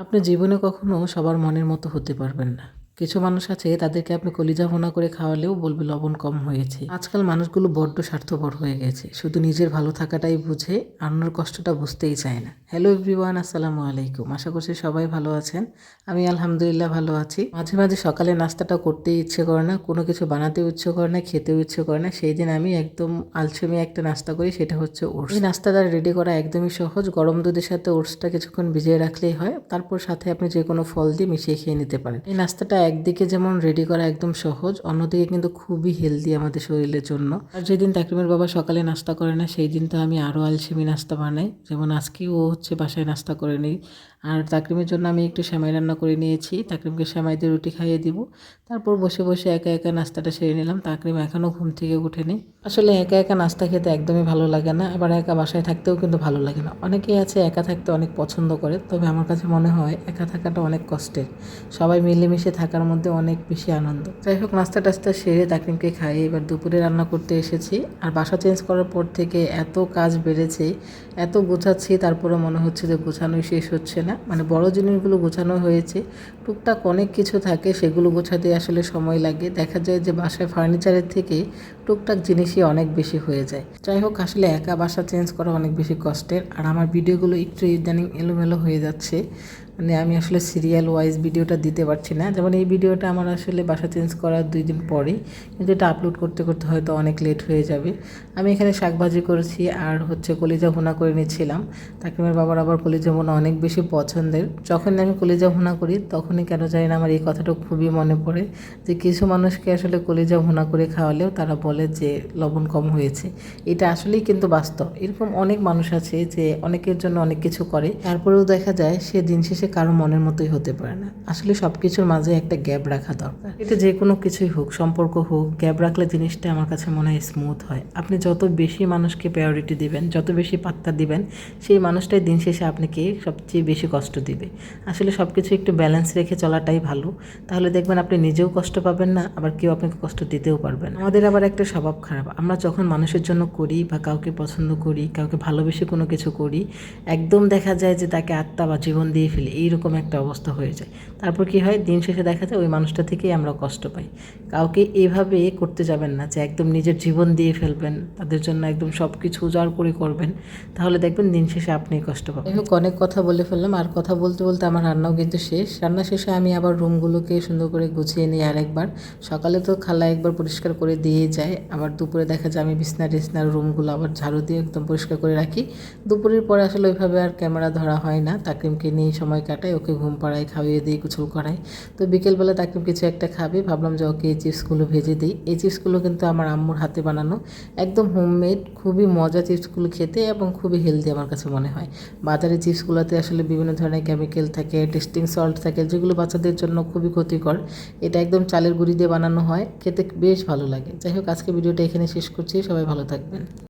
আপনি জীবনে কখনো সবার মনের মতো হতে পারবেন না। কিছু মানুষ আছে, তাদেরকে আপনি কলিজা ভোনা করে খাওয়ালেও বলবে লবণ কম হয়েছে। আজকাল মানুষগুলো বড্ড স্বার্থপর হয়ে গেছে। শুধু নিজের ভালো থাকাটাই বুঝে অন্যর কষ্টটা বুঝতেই চায় না। হ্যালো এভরিওয়ান, আসসালামু আলাইকুম। আশা করছি সবাই ভালো আছেন। আমি আলহামদুলিল্লাহ ভালো আছি। মাঝে মাঝে সকালে নাস্তাটা করতেই ইচ্ছে করে না, কোনো কিছু বানাতেও ইচ্ছে করে না, খেতেও ইচ্ছে করে না। সেই দিন আমি একদম আলসেমি একটা নাস্তা করি, সেটা হচ্ছে ওটস। এই নাস্তাটা রেডি করা একদমই সহজ। গরম দুধের সাথে ওটসটা কিছুক্ষণ ভিজিয়ে রাখলেই হয়। তারপর সাথে আপনি যে কোনো ফল দিয়ে মিশিয়ে খেয়ে নিতে পারেন। এই নাস্তাটা একদিকে যেমন রেডি করা একদম সহজ, অন্যদিকে কিন্তু খুবই হেলদি আমাদের শরীরের জন্য। আর যেদিন তাকরিমের বাবা সকালে নাস্তা করে না, সেই দিন তো আমি আরও আলসেমি নাস্তা বানাই। যেমন আজকে ও হচ্ছে বাসায় নাস্তা করে নিই আর তাকরিমের জন্য আমি একটু সেমাই রান্না করে নিয়েছি। তাকরিমকে সেমাই দিয়ে রুটি খাইয়ে দিব। তারপর বসে বসে একা একা নাস্তাটা সেরে নিলাম। তাকরিম এখনও ঘুম থেকে উঠেনি। আসলে একা একা নাস্তা খেতে একদমই ভালো লাগে না। আবার একা বাসায় থাকতেও কিন্তু ভালো লাগে না। অনেকেই আছে একা থাকতে অনেক পছন্দ করে। তবে আমার কাছে মনে হয় একা থাকাটা অনেক কষ্টের। সবাই মিলেমিশে থাকার মধ্যে অনেক বেশি আনন্দ। যাই হোক, নাস্তা টাস্তা সেরে তাকরিমকে খাইয়ে এবার দুপুরে রান্না করতে এসেছি। আর বাসা চেঞ্জ করার পর থেকে এত কাজ বেড়েছে, এত গোছাচ্ছি তারপরে মনে হচ্ছে যে গোছানোই শেষ হচ্ছে না। মানে বড় জিনিসগুলো গোছানো হয়েছে। টুকটাক অনেক কিছু থাকে, সেগুলো গোছাতে আসলে সময় লাগে। দেখা যায় যে বাসায় ফার্নিচারের থেকে টুকটাক জিনিসই অনেক বেশি হয়ে যায়। যাই হোক, আসলে একা বাসা চেঞ্জ করা অনেক বেশি কষ্টের। আর আমার ভিডিওগুলো একটু ইদানিং এলোমেলো হয়ে যাচ্ছে। মানে আমি আসলে সিরিয়াল ওয়াইজ ভিডিওটা দিতে পারছি না। যেমন এই ভিডিওটা আমার আসলে বাসা চেঞ্জ করার দুই দিন পরেই। কিন্তু এটা আপলোড করতে করতে হয়তো অনেক লেট হয়ে যাবে। আমি এখানে শাকভাজি করেছি আর হচ্ছে কলিজা ভুনা করে নিচ্ছিলাম তাকিমের বাবার আবার কলিজা ভুনা অনেক বেশি পছন্দের। যখন আমি কলিজা ভুনা করি, তখনই কেন জানি না আমার এই কথাটা খুবই মনে পড়ে যে কিছু মানুষকে আসলে কলিজা ভুনা করে খাওয়ালেও তারা বলে যে লবণ কম হয়েছে। এটা আসলেই কিন্তু বাস্তব। এরকম অনেক মানুষ আছে যে অনেকের জন্য অনেক কিছু করে। তারপরেও দেখা যায় সে দিন শেষে কারও মনের মতোই হতে পারে না। আসলে সব কিছুর মাঝে একটা গ্যাপ রাখা দরকার। এটা যে কোনো কিছুই হোক, সম্পর্ক হোক, গ্যাপ রাখলে জিনিসটা আমার কাছে মনে হয় স্মুথ হয়। আপনি যত বেশি মানুষকে প্রায়োরিটি দিবেন, যত বেশি পাত্তা দিবেন, সেই মানুষটাই দিন শেষে আপনাকে সবচেয়ে বেশি কষ্ট দিবে। আসলে সব কিছু একটু ব্যালেন্স রেখে চলাটাই ভালো। তাহলে দেখবেন আপনি নিজেও কষ্ট পাবেন না, আবার কেউ আপনাকে কষ্ট দিতেও পারবেন আমাদের আবার একটা স্বভাব খারাপ। আমরা যখন মানুষের জন্য করি বা কাউকে পছন্দ করি, কাউকে ভালোবেসে কোনো কিছু করি, একদম দেখা যায় যে তাকে আত্মা বা জীবন দিয়ে ফেলি। এইরকম একটা অবস্থা হয়ে যায়। তারপর কি হয়? দিন শেষে দেখা যায় ওই মানুষটা থেকেই আমরা কষ্ট পাই। কাউকে এভাবে করতে যাবেন না যে একদম নিজের জীবন দিয়ে ফেলবেন, তাদের জন্য একদম সব কিছু উজাড় করে করবেন। তাহলে দেখবেন দিন শেষে আপনি কষ্ট পাবেন। হোক, অনেক কথা বলে ফেললাম। আর কথা বলতে বলতে আমার রান্নাও কিন্তু শেষ। রান্না শেষে আমি আবার রুমগুলোকে সুন্দর করে গুছিয়ে নিই আরেকবার। সকালে তো খালা একবার পরিষ্কার করে দিয়ে যায়। আবার দুপুরে দেখা যায় আমি বিছনা টিছনার রুমগুলো আবার ঝাড়ু দিয়ে একদম পরিষ্কার করে রাখি। দুপুরের পরে আসলে ওইভাবে আর ক্যামেরা ধরা হয় না। তাকিমকে নিয়ে সময় কাটাই, ওকে ঘুম পাড়াই খাওয়িয়ে দিই, গোসল করাই। তো বিকেলবেলা তাকে কিছু একটা খাবে, ভাবলাম যে ওকে এই চিপসগুলো ভেজে দিই। এই চিপসগুলো কিন্তু আমার আম্মুর হাতে বানানো। একদম হোমমেড খুবই মজা চিপসগুলো খেতে এবং খুবই হেলদি আমার কাছে মনে হয়। বাজারে চিপসগুলোতে আসলে বিভিন্ন ধরনের কেমিক্যাল থাকে টেস্টিং সল্ট থাকে, যেগুলো বাচ্চাদের জন্য খুবই ক্ষতিকর। এটা একদম চালের গুঁড়ি দিয়ে বানানো হয়। খেতে বেশ ভালো লাগে। যাই হোক, আজকে ভিডিওটা এখানে শেষ করছি। সবাই ভালো থাকবেন।